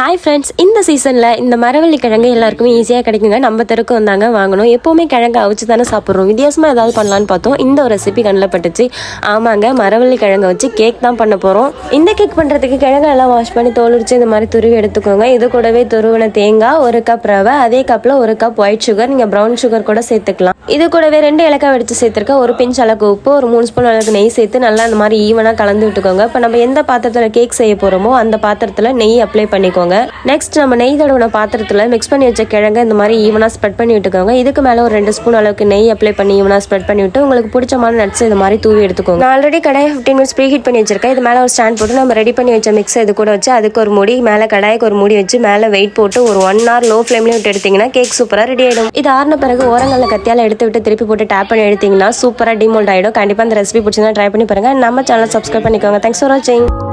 Hi friends இந்த சீசனில் இந்த மரவள்ளி கிழங்கு எல்லாருக்குமே ஈஸியாக கிடைக்குங்க. நம்ம தெருக்கு வந்தாங்க வாங்கணும். எப்போவுமே கிழங்கு அவிச்சு தானே சாப்பிட்றோம். வித்தியாசமாக ஏதாவது பண்ணலான்னு பார்த்தோம். இந்த ஒரு ரெசிபி கண்ணில் பட்டுச்சு ஆமாங்க மரவள்ளி கிழங்கை வச்சு கேக் தான் பண்ண போகிறோம் இந்த கேக் பண்ணுறதுக்கு கிழங்கு எல்லாம் வாஷ் பண்ணி தோல் இந்த மாதிரி துருவி எடுத்துக்கோங்க. இது கூடவே துருவின தேங்காய் ஒரு கப் ரவை அதே கப்பில் ஒரு கப் ஒயிட் சுகர் நீங்கள் ப்ரௌன் சுகர் கூட சேர்த்துக்கலாம். இது கூடவே ரெண்டு இலக்காய் வெடிச்சு சேர்த்துருக்கேன். ஒரு பிஞ்ச் அளவுக்கு உப்பு ஒரு மூணு ஸ்பூன் அளவுக்கு நெய் சேர்த்து நல்லா இந்த மாதிரி ஈவனாக கலந்து விட்டுக்கோங்க. இப்போ நம்ம எந்த பாத்திரத்தில் கேக் செய்ய போகிறோமோ அந்த பாத்திரத்தில் நெய் அப்ளை பண்ணிக்கோங்க. நெக்ஸ்ட் நம்ம நெய் தடவின பாத்திரத்தில் மிக்ஸ் பண்ணி வச்ச கிழங்கு இந்த மாதிரி ஈவனாக ஸ்ப்ரெட் பண்ணி விட்டுக்கோங்க. இதுக்கு மேலே ஒரு ரெண்டு ஸ்பூன் அளவுக்கு நெய் அப்ளை பண்ணி ஈவனாக ஸ்ப்ரெட் பண்ணி விட்டு உங்களுக்கு பிடிச்சமான நட்ஸ் இது மாதிரி தூவி எடுத்துக்கோங்க. நான் ஆல்ரெடி கடாயை ஃபிஃப்டீன் மினிட்ஸ் ப்ரீ ஹீட் பண்ணி வச்சிருக்கேன். இது மேலே ஒரு ஸ்டாண்ட் போட்டு நம்ம ரெடி பண்ணி வச்ச மிக்ஸ் இது கூட வச்சு அதுக்கு ஒரு மூடி மேலே கடாய்க்கு ஒரு மூடி வச்சு மேலே வெயிட் போட்டு ஒரு ஒன் ஹவர் லோ ஃப்ளேம்லேயே விட்டு எடுத்தீங்கன்னா கேக் சூப்பராக ரெடி ஆகிடும் இது ஆறின பிறகு ஓரங்களில் கத்தியால் எடுத்து விட்டு திருப்பி போட்டு டேப் பண்ணி எடுத்தீங்கன்னா சூப்பராக டிமோல்ட் ஆகிடும் கண்டிப்பாக இந்த ரெசிபி பிடிச்சிருந்தா ட்ரை பண்ணி பாருங்கள் நம்ம சேனல் சப்ஸ்கிரைப் பண்ணிக்கோங்க. தேங்க்ஸ் ஃபார் வாட்சிங்